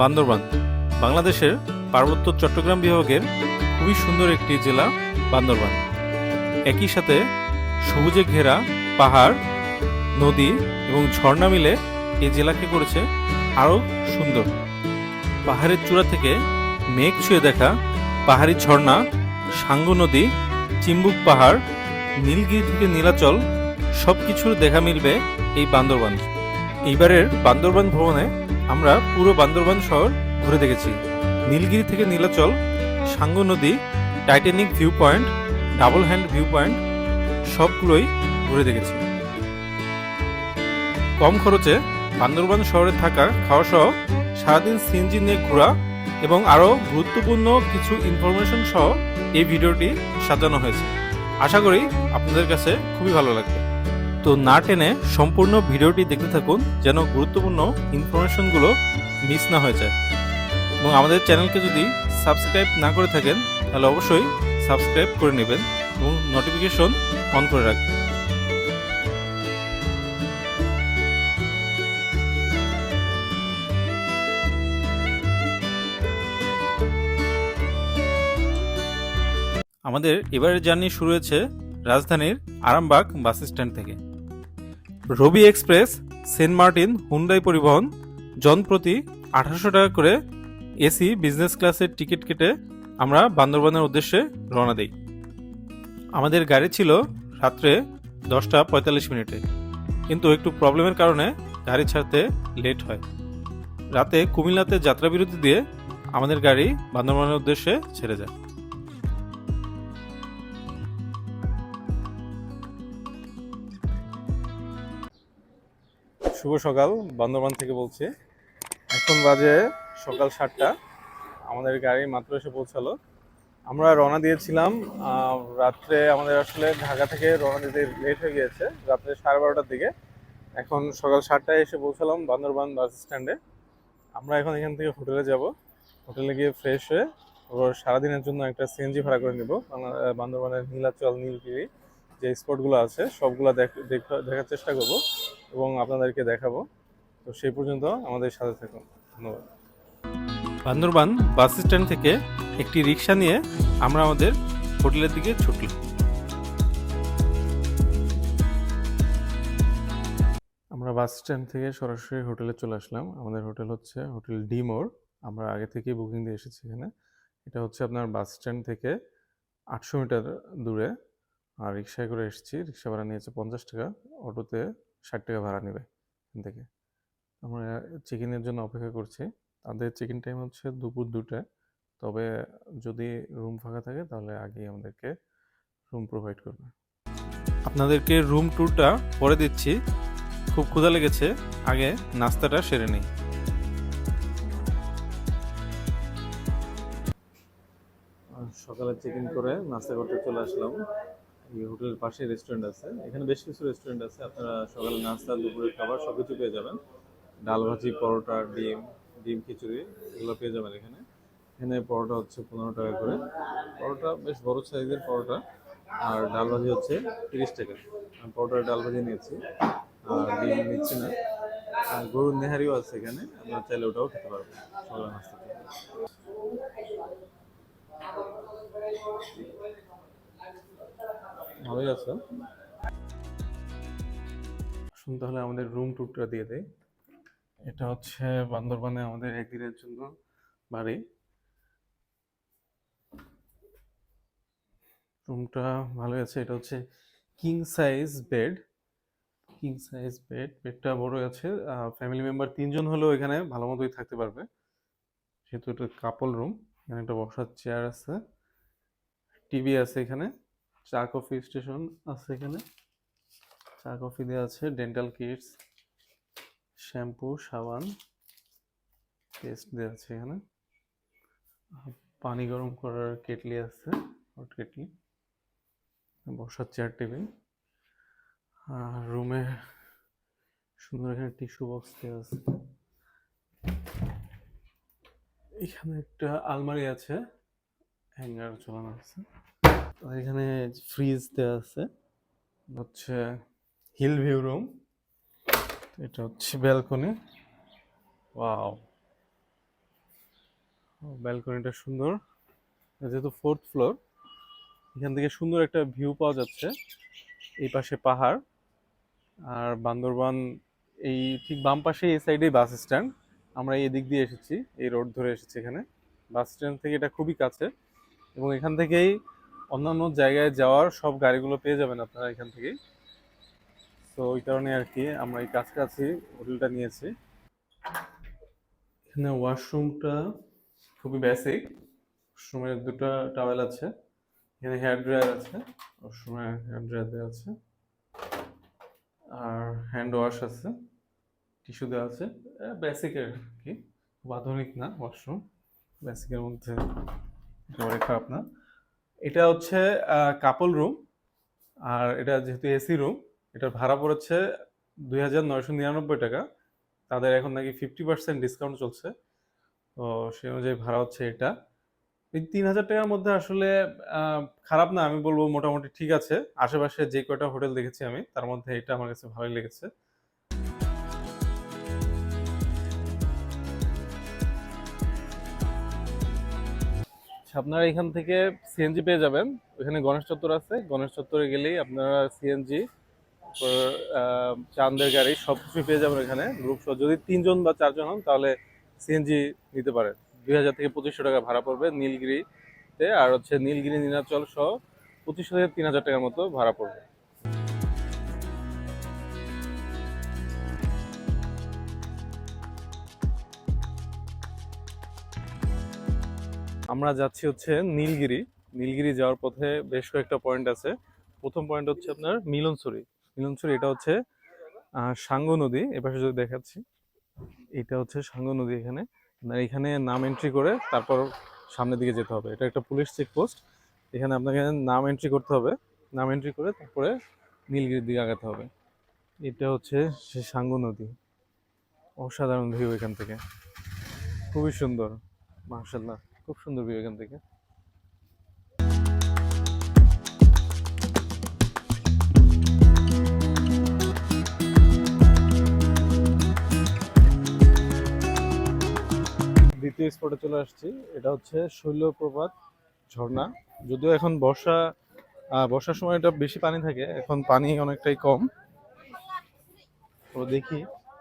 বান্দরবান। বাংলাদেশের পার্বত্য চট্টগ্রাম বিভাগের খুবই সুন্দর একটি জেলা বান্দরবান। একই সাথে সবুজে ঘেরা পাহাড়, নদী এবং ঝর্ণা মিলে এই জেলাকে করেছে আরও সুন্দর। পাহাড়ের চূড়া থেকে মেঘ ছুঁয়ে দেখা পাহাড়ি ঝর্ণা, সাঙ্গু নদী, চিম্বুক পাহাড়, নীলগিরি থেকে নীলাচল সব কিছুর দেখা মিলবে এই বান্দরবান। এইবারের বান্দরবান ভ্রমণে আমরা পুরো বান্দরবান শহর ঘুরে দেখেছি। নীলগিরি থেকে নীলাচল, সাঙ্গু নদী, Titanic view point double hand view point সবগুলোই ঘুরে দেখেছি। কম খরচে বান্দরবান শহরে থাকা খাওয়া সহ সারাদিন সিএনজি নিয়ে ঘোরা এবং আরও গুরুত্বপূর্ণ কিছু ইনফরমেশন সহ এই ভিডিওটি সাজানো হয়েছে। আশা করি আপনাদের কাছে খুবই ভালো লাগবে। তো না টেনে সম্পূর্ণ ভিডিওটি দেখতে থাকুন যেন গুরুত্বপূর্ণ ইনফরমেশনগুলো মিস না হয়ে যায়। এবং আমাদের চ্যানেলকে যদি সাবস্ক্রাইব না করে থাকেন, তাহলে অবশ্যই সাবস্ক্রাইব করে নেবেন এবং নোটিফিকেশন অন করে রাখবেন। আমাদের এবারের জার্নি শুরু হয়েছে রাজধানীর আরামবাগ বাস স্ট্যান্ড থেকে। Robi express, Saint Martin, Hyundai পরিবহন, জনপ্রতি আঠারোশো টাকা করে এসি বিজনেস ক্লাসের টিকিট কেটে আমরা বান্দরবানের উদ্দেশ্যে রওনা দিই। আমাদের গাড়ি ছিল রাত্রে দশটা পঁয়তাল্লিশ মিনিটে, কিন্তু একটু প্রবলেমের কারণে গাড়ি ছাড়তে লেট হয়। রাতে কুমিল্লাতে যাত্রাবিরতি দিয়ে আমাদের গাড়ি বান্দরবানের উদ্দেশ্যে ছেড়ে যায়। শুভ সকাল, বান্দরবান থেকে বলছি। এখন বাজে সকাল সাতটা। আমাদের গাড়ি মাত্র এসে পৌঁছালো। আমরা রওনা দিয়েছিলাম রাত্রে আমাদের আসলে ঢাকা থেকে রওনা দিতে লেট হয়ে গিয়েছে, রাত্রে সাড়ে বারোটার দিকে। এখন সকাল সাতটায় এসে পৌঁছালাম বান্দরবান বাস স্ট্যান্ডে। আমরা এখন এখান থেকে হোটেলে যাব। হোটেলে গিয়ে ফ্রেশ হয়ে ওর সারাদিনের জন্য একটা সিএনজি ভাড়া করে নিব বান্দরবানের নীলাচল, নীলগিরি। যে স্পটগুলো আছে সবগুলো দেখ- দেখার চেষ্টা করব এবং আপনাদেরকে দেখাবো। তো সেই পর্যন্ত আমাদের সাথে থাকুন। ধন্যবাদ। বান্দরবান বাস স্ট্যান্ড থেকে একটি রিক্সা নিয়ে আমরা আমাদের হোটেলের দিকে ছুটলাম। আমরা বাস স্ট্যান্ড থেকে সরাসরি হোটেলে চলে আসলাম। আমাদের হোটেল হচ্ছে হোটেল ডিমোর আমরা আগে থেকেই বুকিং দিয়ে এসেছি এখানে। এটা হচ্ছে আপনার বাস স্ট্যান্ড থেকে আটশো মিটার দূরে। আর রিক্সায় করে এসেছি, রিক্সা ভাড়া নিয়েছে পঞ্চাশ টাকা, অটোতে ষাট টাকা ভাড়া নেবে এখান থেকে। আমরা চেক ইনের জন্য অপেক্ষা করছি। তাদের চেক ইন টাইম হচ্ছে দুপুর দুটায় তবে যদি রুম ফাঁকা থাকে, তাহলে আগেই আমাদেরকে রুম প্রোভাইড করবে। আপনাদেরকে রুম ট্যুরটা পরে দিচ্ছি। খুব ক্ষুধা লেগেছে। আগে নাস্তাটা সেরে নেই। সকালে চেক ইন করে নাস্তা করতে চলে আসলাম। হোটেলের পাশে রেস্টুরেন্ট আছে। এখানে বেশ কিছু রেস্টুরেন্ট আছে। আপনারা সকালে নাস্তা, দুপুরের খাবার সব কিছু পেয়ে যাবেন। ডাল ভাজি, পরোটা, ডিম ডিম খিচুড়ি, এগুলো পেয়ে যাবেন এখানে। এখানে পরোটা হচ্ছে পনেরো টাকা করে। পরোটা বেশ বড় সাইজের পরোটা। আর ডাল ভাজি হচ্ছে তিরিশ টাকা। আমি পরোটা ডাল ভাজি নিয়েছি। আর ডিম নিচ্ছি না। আর গরুর নেহারিও আছে এখানে। আপনারা চাইলে ওটাও খেতে পারবেন সকালে নাস্তা ভালোই আছে? আসুন তাহলে আমাদের রুম ট্যুরটা দিয়ে দেয় এটা হচ্ছে বান্দরবানে আমাদের একদিনের জন্য বাড়ি। রুমটা ভালোই আছে। এটা হচ্ছে king size bed king size bed বেডটা বড় আছে। ফ্যামিলি মেম্বার তিনজন হলেও এখানে ভালো মতোই থাকতে পারবে। যেহেতু এটা কাপল রুম এখানে একটা বসার চেয়ার আছে। টিভি আছে এখানে। চা কফি স্টেশন আছে এখানে। চা কফি দেওয়া আছে ডেন্টাল কিটস শ্যাম্পু সাবান পেস্ট দেওয়া আছে এখানে। পানি গরম করার কেটলি আছে হট কেটলি। বসার চেয়ার টেবিল আর রুমে সুন্দর এখানে টিস্যু বক্স দেওয়া আছে। এখানে একটা আলমারি আছে, হ্যাঙ্গার ঝোলানো আছে। আর এখানে ফ্রিজ দেওয়া আছে। হচ্ছে হিল ভিউ রুম এটা হচ্ছে ব্যালকনি ওয়াও ব্যালকনিটা সুন্দর। যেহেতু ফোর্থ ফ্লোর এখান থেকে সুন্দর একটা ভিউ পাওয়া যাচ্ছে। এই পাশে পাহাড়। আর বান্দরবান, এই ঠিক বাম পাশে এই সাইডেই বাস স্ট্যান্ড আমরা এই দিক দিয়ে এসেছি, এই রোড ধরে এসেছি এখানে। বাস স্ট্যান্ড থেকে এটা খুবই কাছে। এবং এখান থেকেই অন্যান্য জায়গায় যাওয়ার সব গাড়িগুলো পেয়ে যাবেন আপনারা এখান থেকে তো ওই কারণে আর কি আমরা এই কাছাকাছি হোটেলটা নিয়েছি। এখানে ওয়াশরুমটা খুবই বেসিক ওয়াশরুমের দুটো টাওয়েল আছে, এখানে হেয়ার ড্রায়ার আছে, ওয়াশরুমে হেয়ার ড্রায়ার দেওয়া আছে, আর হ্যান্ড ওয়াশ আছে টিস্যু দেওয়া আছে। বেসিকের কি, খুব আধুনিক না ওয়াশরুম। বেসিকের মধ্যে একেবারে খারাপ না। এটা হচ্ছে কাপল রুম আর এটা যেহেতু এসি রুম এটার ভাড়া পড়েছে দুই হাজার নয়শো নিরানব্বই টাকা। তাদের এখন নাকি ফিফটি পার্সেন্ট ডিসকাউন্ট চলছে। তো সেই অনুযায়ী ভাড়া হচ্ছে এটা। এই তিন হাজার টাকার মধ্যে আসলে খারাপ না, আমি বলব মোটামুটি ঠিক আছে। আশেপাশে যে কয়টা হোটেল দেখেছি আমি, তার মধ্যে এটা আমার কাছে ভালোই লেগেছে। আপনারা এখান থেকে সিএনজি পেয়ে যাবেন। ওখানে গণেশ চত্বর আছে। গণেশ চত্বরে গেলেই আপনারা সিএনজি চান্দের গাড়ি সব কিছু পেয়ে যাবেন এখানে গ্রুপ সহ। যদি তিনজন বা চারজন হন, তাহলে সিএনজি নিতে পারেন। দুই হাজার থেকে পঁচিশশো টাকা ভাড়া পড়বে নীলগিরিতে। আর হচ্ছে নীলগিরি, নীলাচল সহ পঁচিশশো থেকে তিন হাজার টাকার মতো ভাড়া পড়বে। আমরা যাচ্ছি হচ্ছে নীলগিরি। নীলগিরি যাওয়ার পথে বেশ কয়েকটা পয়েন্ট আছে। প্রথম পয়েন্ট হচ্ছে আপনার মিলনছড়ি। মিলনছড়ি এটা হচ্ছে সাঙ্গ নদী। এপাশে যদি দেখাচ্ছি, এটা হচ্ছে সাঙ্গ নদী এখানে। আপনার এখানে নাম এন্ট্রি করে তারপর সামনের দিকে যেতে হবে। এটা একটা পুলিশ চেকপোস্ট এখানে আপনাকে নাম এন্ট্রি করতে হবে। নাম এন্ট্রি করে তারপরে নীলগিরির দিকে আগাতে হবে। এটা হচ্ছে সে সাঙ্গ নদী। অসাধারণ ভিউ এখান থেকে। খুবই সুন্দর। মার্শাল্লাহ খুব সুন্দর ভিউ এখান থেকে। দ্বিতীয় স্পটে চলে আসছি। এটা হচ্ছে শৈলপ্রপাত ঝর্ণা। যদিও এখন বর্ষা বর্ষার সময় এটা বেশি পানি থাকে, এখন পানি অনেকটাই কম। তো দেখি,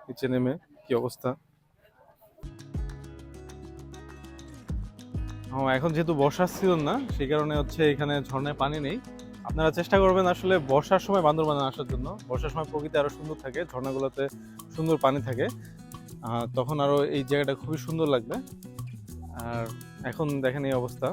নিচে নেমে কি অবস্থা। এখন যেহেতু বর্ষার সিজন না, সেই কারণে হচ্ছে এখানে ঝর্ণায় পানি নেই। আপনারা চেষ্টা করবেন আসলে বর্ষার সময় বান্দরবানে আসার জন্য। বর্ষার সময় প্রকৃতি আরও সুন্দর থাকে, ঝর্ণাগুলোতে সুন্দর পানি থাকে। তখন আরও এই জায়গাটা খুবই সুন্দর লাগবে। আর এখন দেখেন এই অবস্থা।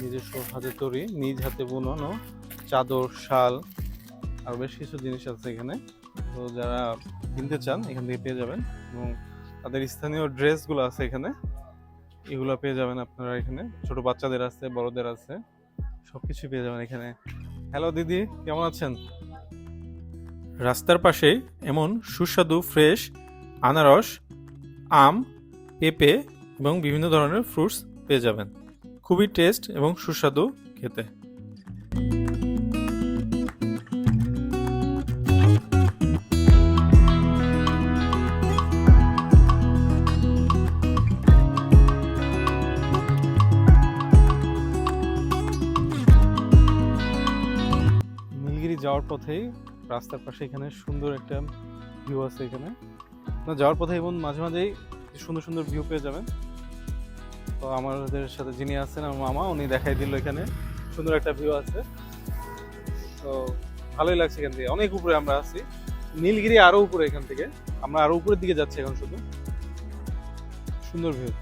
নিজস্ব হাতে তৈরি, নিজ হাতে বুনানো চাদর, শাল, আর বেশ কিছু জিনিস আছে এখানে। তো যারা কিনতে চান, এখান থেকে পেয়ে যাবেন এবং তাদের স্থানীয় ড্রেসগুলো আছে এখানে। এগুলো পেয়ে যাবেন আপনারা এখানে। ছোট বাচ্চাদের আছে, বড়দের আছে, সবকিছু পেয়ে যাবেন এখানে। হ্যালো দিদি, কেমন আছেন? রাস্তার পাশেই এমন সুস্বাদু ফ্রেশ আনারস, আম, পেঁপে এবং বিভিন্ন ধরনের ফ্রুটস পেয়ে যাবেন। খুবই টেস্ট এবং সুস্বাদু খেতে। নীলগিরি যাওয়ার পথেই রাস্তার পাশে এখানে সুন্দর একটা ভিউ আছে এখানে। না, যাওয়ার পথে এবং মাঝে মাঝেই সুন্দর সুন্দর ভিউ পেয়ে যাবেন। তো আমাদের সাথে যিনি আছেন, আমার মামা, উনি দেখাই দিল এখানে। সুন্দর একটা ভিউ আছে। তো ভালোই লাগছে এখান থেকে। অনেক উপরে আমরা আছি। নীলগিরি আরও উপরে এখান থেকে। আমরা আরও উপরের দিকে যাচ্ছি এখন শুধু। সুন্দর ভিউ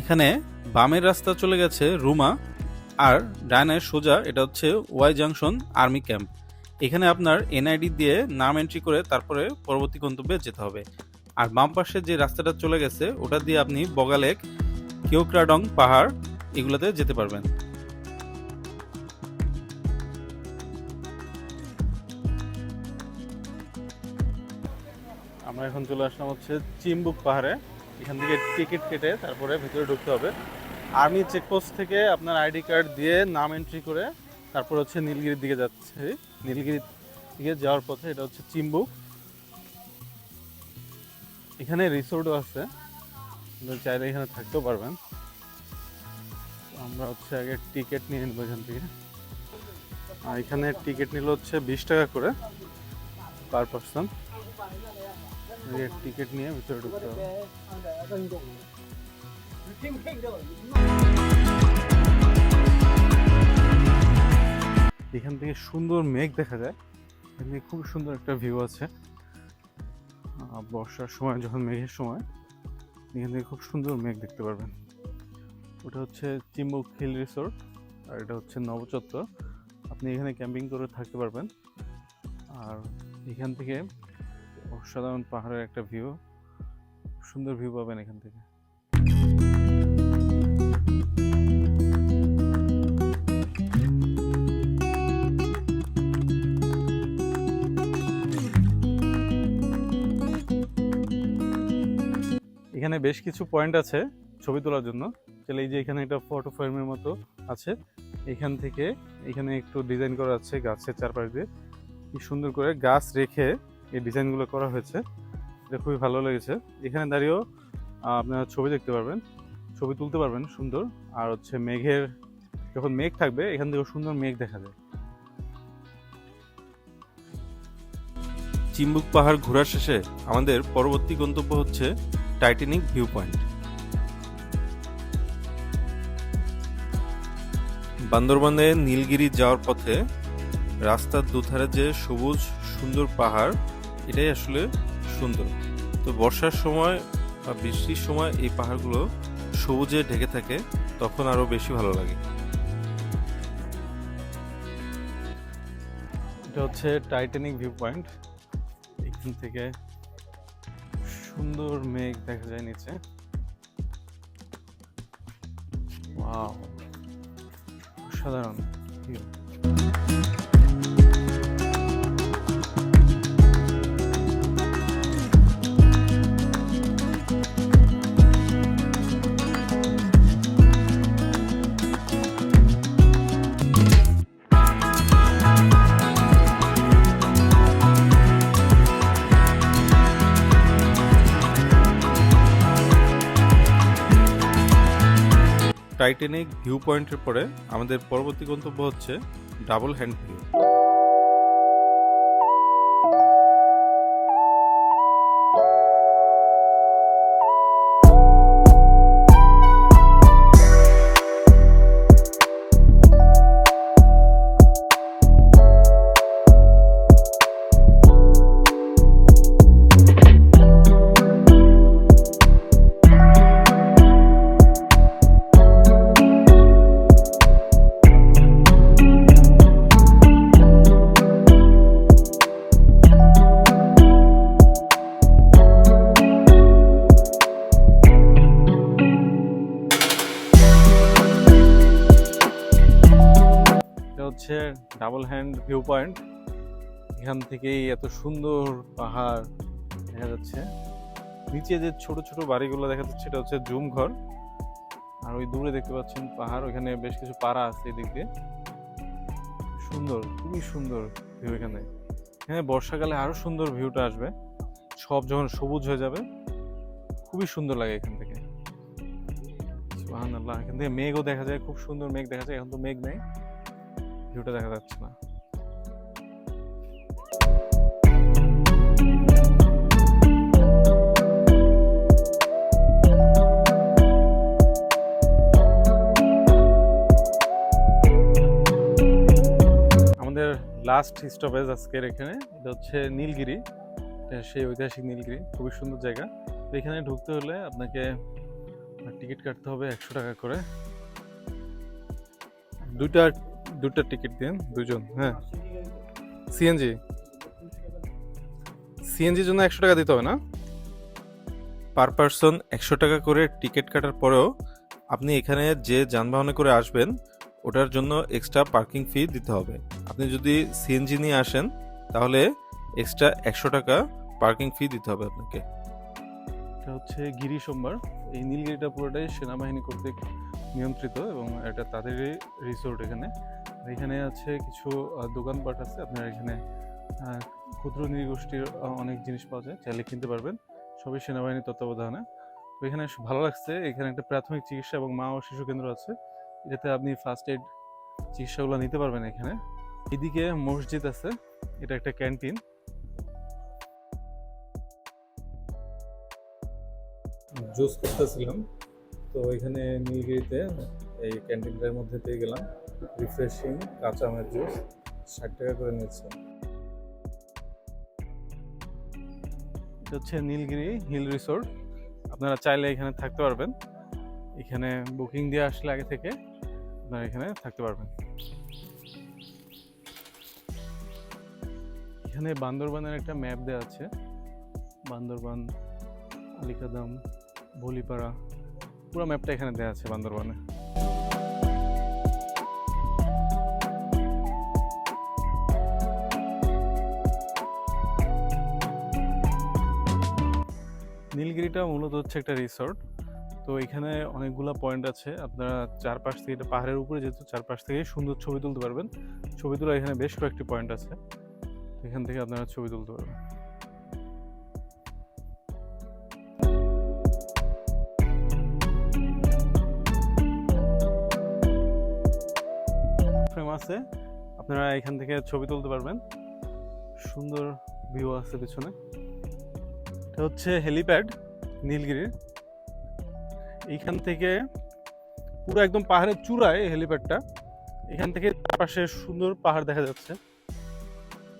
এখানে বামের রাস্তা চলে গেছে রুমা। আর ডাইনের সোজা, এটা হচ্ছে ওয়াই জাংশন আর্মি ক্যাম্প। এখানে আপনার এনআইডি দিয়ে নাম এন্ট্রি করে তারপরে পরবর্তী গন্তব্যে যেতে হবে। আর বাম পাশে যে রাস্তাটা চলে গেছে, ওটা দিয়ে আপনি বগালেক কিওক্রাডং পাহাড় এগুলোতে যেতে পারবেন। আমরা এখন চলে আসলাম হচ্ছে চিম্বুক পাহাড়ে। এখান থেকে টিকিট কেটে তারপরে ভেতরে ঢুকতে হবে। আর্মি চেকপোস্ট থেকে আপনার আইডি কার্ড দিয়ে নাম এন্ট্রি করে তারপর হচ্ছে নীলগিরির দিকে যাচ্ছে। নীলগিরির দিকে যাওয়ার পথে এটা হচ্ছে চিম্বুক। এখানে রিসোর্টও আছে। চাইলে এখানে থাকতেও পারবেন। আমরা হচ্ছে আগে টিকিট নিয়ে নেব এখান থেকে। আর এখানে টিকিট নিল হচ্ছে বিশ টাকা করে পার পার্সন টিকিট নিয়ে ভিতরে ঢুকতে হবে। এখান থেকে সুন্দর মেঘ দেখা যায়। এখান খুব সুন্দর একটা ভিউ আছে। বর্ষার সময়, যখন মেঘের সময়, এখান থেকে খুব সুন্দর মেঘ দেখতে পারবেন। ওটা হচ্ছে চিম্বুক হিল রিসোর্ট আর এটা হচ্ছে নবচত্বর। আপনি এখানে ক্যাম্পিং করে থাকতে পারবেন। আর এখান থেকে অসাধারণ পাহাড়ের একটা ভিউ সুন্দর ভিউ পাবেন এখান থেকে। এখানে বেশ কিছু পয়েন্ট আছে ছবি তোলার জন্য। তাহলে এই যে এখানে একটা ফটো ফ্রেমের মতো আছে। এখান থেকে এখানে একটু ডিজাইন করা আছে গাছের চারপাশ দিয়ে। কি সুন্দর করে গাছ রেখে এই ডিজাইনগুলো করা হয়েছে। এটা খুবই ভালো লেগেছে। এখানে দাঁড়িয়েও আপনারা ছবি দেখতে পারবেন। ছবি তুলতে পারবেন, সুন্দর। আর হচ্ছে মেঘের, যখন মেঘ থাকবে, এখান থেকে সুন্দর মেঘ দেখা যায়। চিম্বুক পাহাড় ঘোরার শেষে আমাদের পরবর্তী গন্তব্য হচ্ছে টাইটানিক ভিউ পয়েন্ট বান্দরবানে নীলগিরি যাওয়ার পথে রাস্তার দুধারে যে সবুজ সুন্দর পাহাড়, এটাই আসলে সুন্দর। তো বর্ষার সময় বা বৃষ্টির সময় এই পাহাড়গুলো সবুজে ঢেকে থাকে, তখন আরও বেশি ভালো লাগে। এটা হচ্ছে টাইটানিক ভিউ পয়েন্ট এখান থেকে সুন্দর মেঘ দেখা যায় নিচে। অসাধারণ টাইটানিক ভিউ পয়েন্টের পরে আমাদের পরবর্তী গন্তব্য হচ্ছে double hand view. Double hand view point এখান থেকেই এত সুন্দর পাহাড় দেখা যাচ্ছে। নিচে যে ছোট ছোট বাড়িগুলো দেখা যাচ্ছে এটা হচ্ছে জুম ঘর। আর ওই দূরে দেখতে পাচ্ছেন পাহাড়, ওইখানে বেশ কিছু পাড়া আছে এদিক দিয়ে। সুন্দর, খুবই সুন্দর ভিউ এখানে। এখানে বর্ষাকালে আরও সুন্দর ভিউটা আসবে। সব যখন সবুজ হয়ে যাবে, খুবই সুন্দর লাগে এখান থেকে। সুবহানাল্লাহ, এখান থেকে মেঘও দেখা যায়, খুব সুন্দর মেঘ দেখা যায়, এখন তো মেঘ নেই। ভিউটা দেখা যাচ্ছে না। আমাদের লাস্ট স্টপেজ আজকের এখানে, এটা হচ্ছে নীলগিরি। সেই ঐতিহাসিক নীলগিরি, খুবই সুন্দর জায়গা। তো এখানে ঢুকতে হলে আপনাকে টিকিট কাটতে হবে একশো টাকা করে। দুইটা দুইটা টিকিট দিন দুজন হ্যাঁ। সিএনজি সিএনজির জন্য একশো টাকা দিতে হবে না? পার পারসন একশো টাকা করে টিকিট কাটার পরেও আপনি এখানে যে যানবাহনে করে আসবেন ওটার জন্য এক্সট্রা পার্কিং ফি দিতে হবে। আপনি যদি সিএনজি নিয়ে আসেন তাহলে এক্সট্রা একশো টাকা পার্কিং ফি দিতে হবে আপনাকে। এটা হচ্ছে গিরি সোমবার। এই নীলগিরিটা পুরোটাই সেনাবাহিনী কর্তৃক নিয়ন্ত্রিত এবং এটা তাদেরই রিসোর্ট এখানে। এখানে আছে কিছু দোকানপাট আছে। আপনার এখানে ক্ষুদ্র নৃগোষ্ঠীর অনেক জিনিস পাওয়া যায়। চাইলে কিনতে পারবেন। সবই সেনাবাহিনীর তত্ত্বাবধানে। তো এখানে ভালো লাগছে। এখানে একটা প্রাথমিক চিকিৎসা এবং মা ও শিশু কেন্দ্র আছে। এটাতে আপনি ফার্স্ট এড চিকিৎসাগুলো নিতে পারবেন এখানে। এদিকে মসজিদ আছে। এটা একটা ক্যান্টিন। জুস করতেছিলাম। তো এখানে নীলগিরিতে এই ক্যান্টিনটার মধ্যে পেয়ে গেলাম। রিফ্রেশিং কাঁচা আমের জুস ষাট টাকা করে নিচ্ছে। এটা হচ্ছে নীলগিরি হিল রিসোর্ট। আপনারা চাইলে এখানে থাকতে পারবেন। এখানে বুকিং দিয়ে আসলে আগে থেকে আপনারা এখানে থাকতে পারবেন। এখানে বান্দরবানের একটা ম্যাপ দেওয়া আছে। বান্দরবান আলিকাদাম ভলিপাড়া, পুরো ম্যাপটা এখানে দেওয়া আছে বান্দরবানে। নীলগিরিটা মূলত হচ্ছে একটা রিসর্ট তো এখানে অনেকগুলা পয়েন্ট আছে। আপনারা চারপাশ থেকে এটা পাহাড়ের উপরে যেহেতু চারপাশ থেকে সুন্দর ছবি তুলতে পারবেন। ছবি তোলা এখানে বেশ কয়েকটি পয়েন্ট আছে। এখান থেকে আপনারা ছবি তুলতে পারবেন। ফ্রেম আছে। আপনারা এখান থেকে ছবি তুলতে পারবেন। সুন্দর ভিউ আছে পেছনে। এটা হচ্ছে হেলিপ্যাড নীলগিরির। এইখান থেকে পুরো একদম পাহাড়ের চূড়ায় হেলিপ্যাডটা। এখান থেকে পাশে সুন্দর পাহাড় দেখা যাচ্ছে।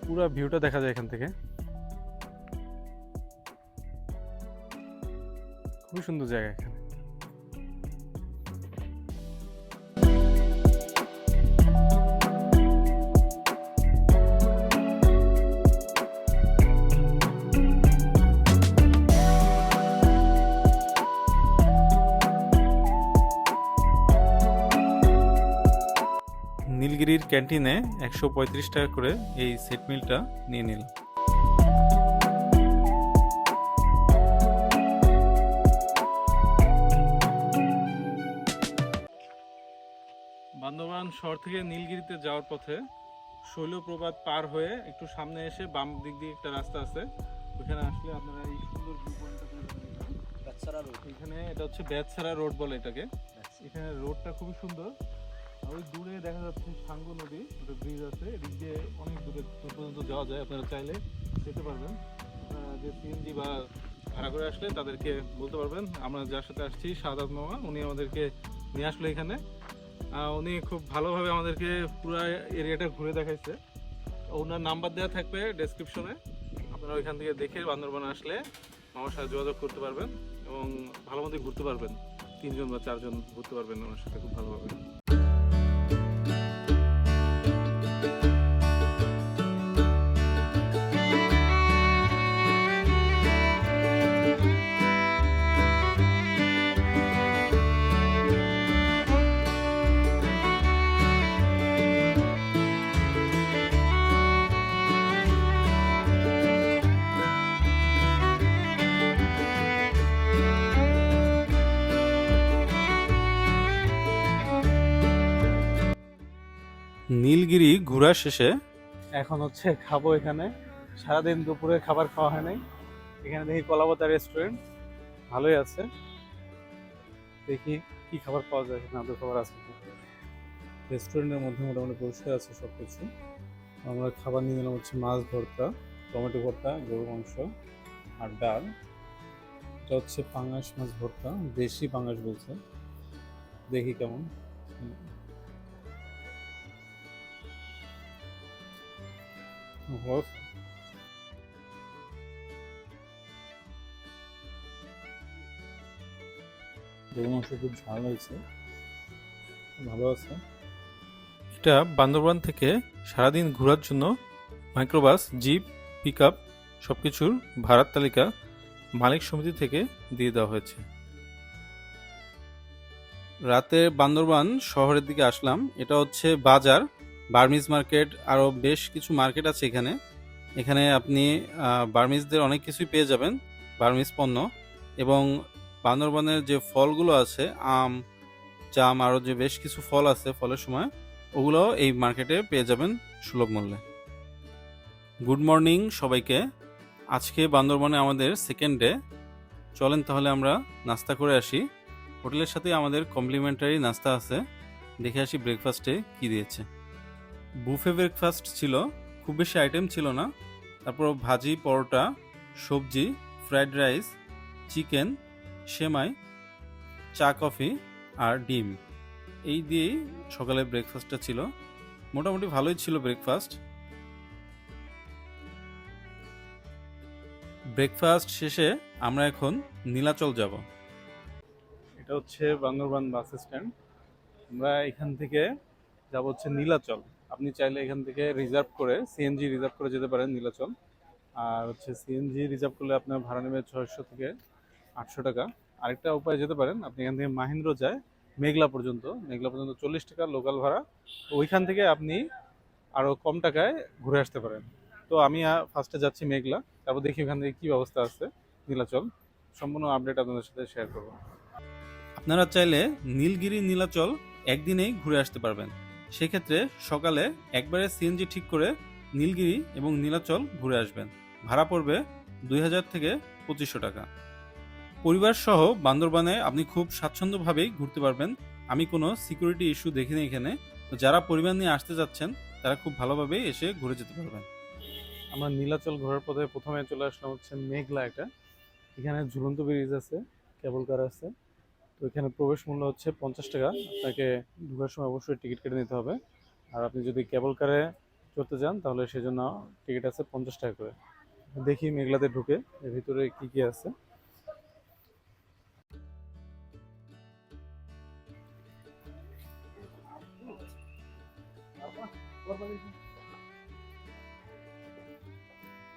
পুরো ভিউটা দেখা যায় এখান থেকে। খুবই সুন্দর জায়গা এখানে। নীলগিরির ক্যান্টিনে একশো পঁয়ত্রিশ টাকা করে এই সেট মিলটা নিয়ে নিলাম। বান্দরবান শহর থেকে নীলগিরিতে যাওয়ার পথে শৈলপ্রপাত পার হয়ে একটু সামনে এসে বাম দিক দিয়ে একটা রাস্তা আছে। ওখানে আসলে আপনারা এই সুন্দর ভিউ পয়েন্টটা এখানে এটা হচ্ছে বেতসারা রোড বলে এটাকে। এখানে রোডটা খুবই সুন্দর। ওই দূরে দেখা যাচ্ছে সাঙ্গু নদী একটা ব্রিজ আছে। এদিক দিয়ে অনেক দূরে পর্যন্ত যাওয়া যায় আপনারা চাইলে, যেতে পারবেন। যে সিএনজি বা ভাড়া করে আসলে তাদেরকে বলতে পারবেন। আমরা যার সাথে আসছি, সাদাত মামা, উনি আমাদেরকে নিয়ে আসলো এখানে। উনি খুব ভালোভাবে আমাদেরকে পুরো এরিয়াটা ঘুরে দেখাইছে। ওনার নাম্বার দেওয়া থাকবে ডেসক্রিপশনে আপনারা ওইখান থেকে দেখে বান্দরবান আসলে মামার সাথে যোগাযোগ করতে পারবেন এবং ভালো মতো ঘুরতে পারবেন। তিনজন বা চারজন ঘুরতে পারবেন ওনার সাথে খুব ভালোভাবে। নীলগিরি ঘোরা শেষে এখন হচ্ছে খাব এখানে। সারাদিন দুপুরে খাবার খাওয়া হয় নাই। এখানে দেখি কলাপাতা রেস্টুরেন্ট ভালোই আছে। দেখি কি খাবার পাওয়া যায় এখানে আদৌ খাবার আছে। রেস্টুরেন্টের মধ্যে মোটামুটি পরিষ্কার আছে সব কিছু আমরা খাবার নিয়ে নিলাম হচ্ছে মাছ ভর্তা টমেটো ভর্তা গরু মাংস আর ডাল। এটা হচ্ছে পাঙাশ মাছ ভর্তা দেশি পাঙাশ বলছে। দেখি কেমন। Ого. গরু মাংস খুব ঝাল হয়েছে ভালো আছে এটা বান্দরবান থেকে সারাদিন ঘোরার জন্য মাইক্রোবাস জিপ পিক আপ সব কিছুর ভাড়ার তালিকা মালিক সমিতি থেকে দিয়ে দেওয়া হয়েছে রাতে বান্দরবান শহরের দিকে আসলাম এটা হচ্ছে বাজার বার্মিজ মার্কেট, আরও বেশ কিছু মার্কেট আছে এখানে। এখানে আপনি বার্মিজদের অনেক কিছুই পেয়ে যাবেন, বার্মিজ পণ্য। এবং বান্দরবানের যে ফলগুলো আছে, আম, জাম, আরও যে বেশ কিছু ফল আছে ফলের সময়, ওগুলো এই মার্কেটে পেয়ে যাবেন সুলভ মূল্যে। গুড মর্নিং সবাইকে। আজকে বান্দরবনে আমাদের সেকেন্ড ডে। চলেন তাহলে আমরা নাস্তা করে আসি। হোটেলের সাথে আমাদের কমপ্লিমেন্টারি নাস্তা আছে। দেখে আসি ব্রেকফাস্টে কি দিয়েছে। বুফে ব্রেকফাস্ট ছিল, খুব বেশি আইটেম ছিল না। তারপর ভাজি, পরোটা, সবজি ফ্রাইড রাইস চিকেন সেমাই, চা কফি আর ডিম। এই দিয়েই সকালে ব্রেকফাস্টটা ছিল। মোটামুটি ভালোই ছিল ব্রেকফাস্ট। ব্রেকফাস্ট শেষে আমরা এখন নীলাচল যাব। এটা হচ্ছে বান্দরবান বাস স্ট্যান্ড। আমরা এখান থেকে যাব হচ্ছে নীলাচল। আপনি চাইলে এখান থেকে রিজার্ভ করে সিএনজি রিজার্ভ করে যেতে পারেন নীলাচল। আর হচ্ছে সিএনজি রিজার্ভ করলে আপনার ভাড়া নেবে ছয়শো থেকে আটশো টাকা। আরেকটা উপায় যেতে পারেন, আপনি এখান থেকে মাহিন্দ্র যায় মেঘলা পর্যন্ত মেঘলা পর্যন্ত চল্লিশ টাকা লোকাল ভাড়া। ওইখান থেকে আপনি আরও কম টাকায় ঘুরে আসতে পারেন। তো আমি ফার্স্টে যাচ্ছি মেঘলা, তারপর দেখি ওখান থেকে কী ব্যবস্থা আছে নীলাচল। সম্পূর্ণ আপডেট আপনাদের সাথে শেয়ার করব। আপনারা চাইলে নীলগিরি, নীলাচল একদিনেই ঘুরে আসতে পারবেন। সেক্ষেত্রে সকালে একবারে সিএনজি ঠিক করে নীলগিরি এবং নীলাচল ঘুরে আসবেন। ভাড়া পড়বে দুই হাজার থেকে পঁচিশশো টাকা। পরিবার সহ বান্দরবানে আপনি খুব স্বাচ্ছন্দ্যভাবেই ঘুরতে পারবেন। আমি কোনো সিকিউরিটি ইস্যু দেখিনি এখানে। তো যারা পরিবার নিয়ে আসতে যাচ্ছেন, তারা খুব ভালোভাবেই এসে ঘুরে যেতে পারবেন। আমরা নীলাচল ঘোরার পথে প্রথমে চলে আসলাম হচ্ছে মেঘলা একটা। এখানে ঝুলন্ত ব্রিজ আছে, কেবল কার আছে। তো এখানে প্রবেশ মূল্য হচ্ছে পঞ্চাশ টাকা। আপনাকে ঢোকার সময় অবশ্যই টিকিট কেটে নিতে হবে। আর আপনি যদি কেবল কারে চড়তে যান তাহলে সেজন্য টিকিট আছে পঞ্চাশ টাকা করে। দেখি মেঘলাতে ঢুকে এর ভিতরে কি কি আছে।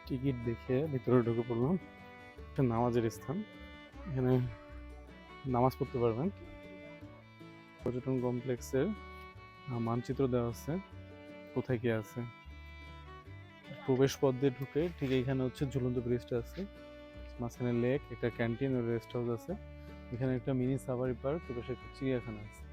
টিকিট দেখে ভিতরে ঢুকে পড়লাম। একটা নামাজের স্থান। এখানে নামাজ পড়তে পারবেন। পর্যটন কমপ্লেক্সের মানচিত্র দেওয়া আছে। কোথায় কি আছে? প্রবেশ পথ দিয়ে ঢুকে ঠিক এইখানে হচ্ছে ঝুলন্ত ব্রিজটা আছে। মাঝখানে লেক একটা ক্যান্টিন ও রেস্ট হাউস আছে। এখানে একটা মিনি সাফারি পার্ক পাশে একটা চিড়িয়াখানা আছে।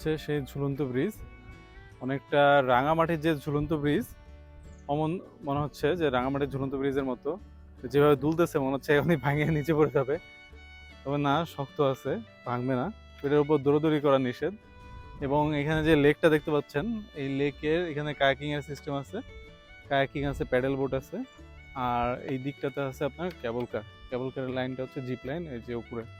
হচ্ছে সেই ঝুলন্ত ব্রিজ। অনেকটা রাঙামাটির যে ঝুলন্ত ব্রিজ, অমন মনে হচ্ছে যে রাঙামাটির ঝুলন্ত ব্রিজের মতো। যেভাবে দুলতেছে, মনে হচ্ছে এখনই ভাঙে নিচে পড়ে যাবে। তবে না, শক্ত আছে, ভাঙবে না। এটার উপর দৌড়দৌড়ি করা নিষেধ। এবং এখানে যে লেকটা দেখতে পাচ্ছেন, এই লেকের এখানে কায়াকিং এর সিস্টেম আছে। কায়াকিং আছে, প্যাডেল বোট আছে। আর এই দিকটাতে আছে আপনার কেবল কার। কেবল কারের লাইনটা হচ্ছে জিপ লাইন, এই যে উপরে।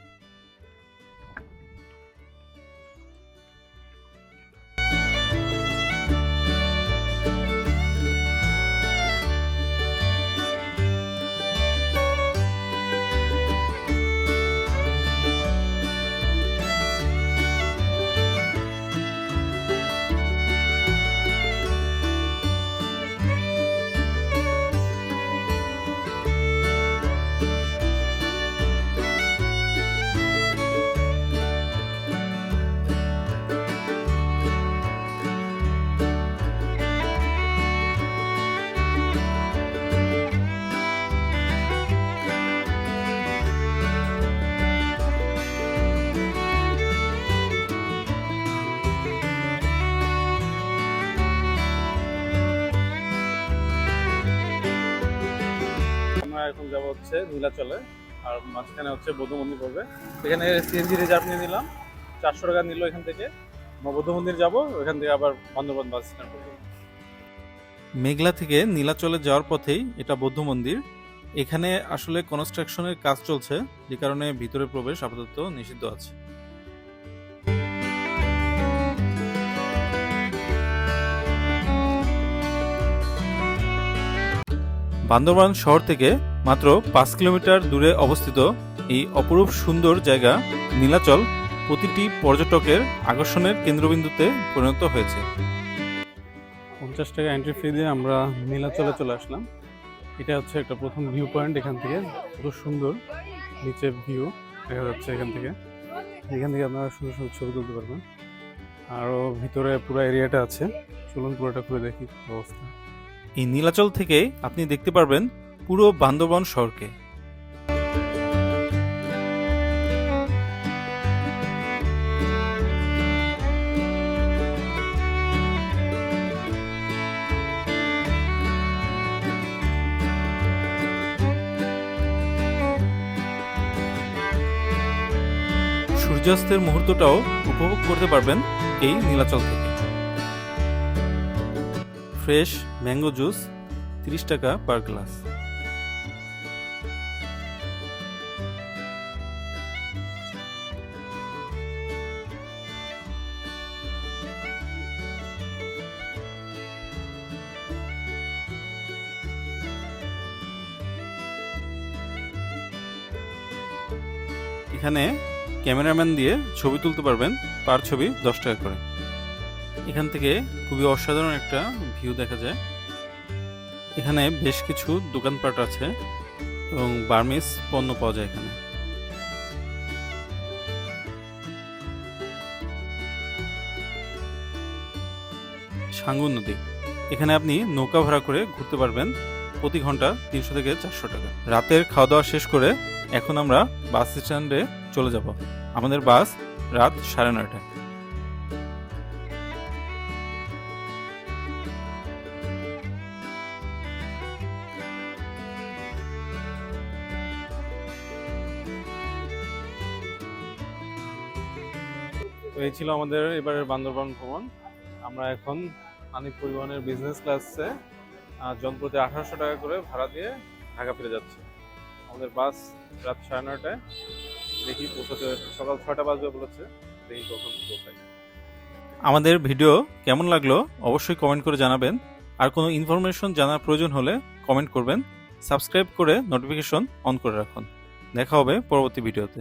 হচ্ছে নীলাচলে আর মাঝখানে হচ্ছে বৌদ্ধ মন্দির পড়বে। এখানে সিএনজি রিজার্ভ নিয়ে নিলাম। চারশো টাকা নিল এখান থেকে। বৌদ্ধ মন্দির যাব, ওখান থেকে আবার বান্দরবান বাস স্ট্যান্ড পর্যন্ত মেঘলা থেকে নীলাচলে যাওয়ার পথেই এটা বৌদ্ধ মন্দির এখানে আসলে কনস্ট্রাকশনের কাজ চলছে, যে কারণে ভিতরে প্রবেশ আপাতত নিষিদ্ধ আছে। বান্দরবান শহর থেকে মাত্র পাঁচ কিলোমিটার দূরে অবস্থিত এই অপরূপ সুন্দর জায়গা নীলাচল প্রতিটি পর্যটকের আকর্ষণের কেন্দ্রবিন্দুতে পরিণত হয়েছে। পঞ্চাশ টাকা এন্ট্রি ফি দিয়ে আমরা নীলাচলে চলে আসলাম। এটা হচ্ছে একটা প্রথম ভিউ পয়েন্ট এখান থেকে। কত সুন্দর নিচে ভিউ দেখা যাচ্ছে এখান থেকে। এখান থেকে আপনারা সুন্দর সুন্দর ছবি তুলতে পারবেন। আরও ভিতরে পুরো এরিয়াটা আছে। চলুন পুরোটা ঘুরে দেখি অবস্থা। এই নীলাচল থেকে আপনি দেখতে পারবেন পুরো বান্দরবান শহরকে। সূর্যাস্তের মুহূর্তটাও উপভোগ করতে পারবেন এই নীলাচল থেকে। ফ্রেশ ম্যাঙ্গো জুস, তিরিশ টাকা পার গ্লাস। ক্যামেরাম্যান দিয়ে ছবি তুলতে পারবেন পার ছবি দশ টাকা করে। এখান থেকে খুবই অসাধারণ একটা ভিউ দেখা যায়। এখানে বেশ কিছু দোকানপাট আছে এবং বার্মিস পণ্য পাওয়া যায় এখানে। সাঙ্গু নদী। এখানে আপনি নৌকা ভাড়া করে ঘুরতে পারবেন প্রতি ঘণ্টা তিনশো থেকে চারশো টাকা। রাতের খাওয়া দাওয়া শেষ করে এখন আমরা বাস স্ট্যান্ডে চলে যাব। আমাদের বাস রাত সাড়ে নয়টায়। এই ছিল আমাদের এবারের বান্দরবান ভ্রমণ আমরা এখন পানি পরিবহনের বিজনেস ক্লাসে জনপ্রতি আঠারোশো টাকা করে ভাড়া দিয়ে ঢাকা ফিরে যাচ্ছি। আমাদের বাস রাত সাড়ে নয়টায়। দেখি পৌঁছাতে সকাল ছয়টা বাজবে বলেছে। দেখি কখন আমাদের ভিডিও কেমন লাগল অবশ্যই কমেন্ট করে জানাবেন। আর কোনো ইনফরমেশন জানার প্রয়োজন হলে কমেন্ট করবেন। সাবস্ক্রাইব করে নোটিফিকেশন অন করে রাখুন। দেখা হবে পরবর্তী ভিডিওতে।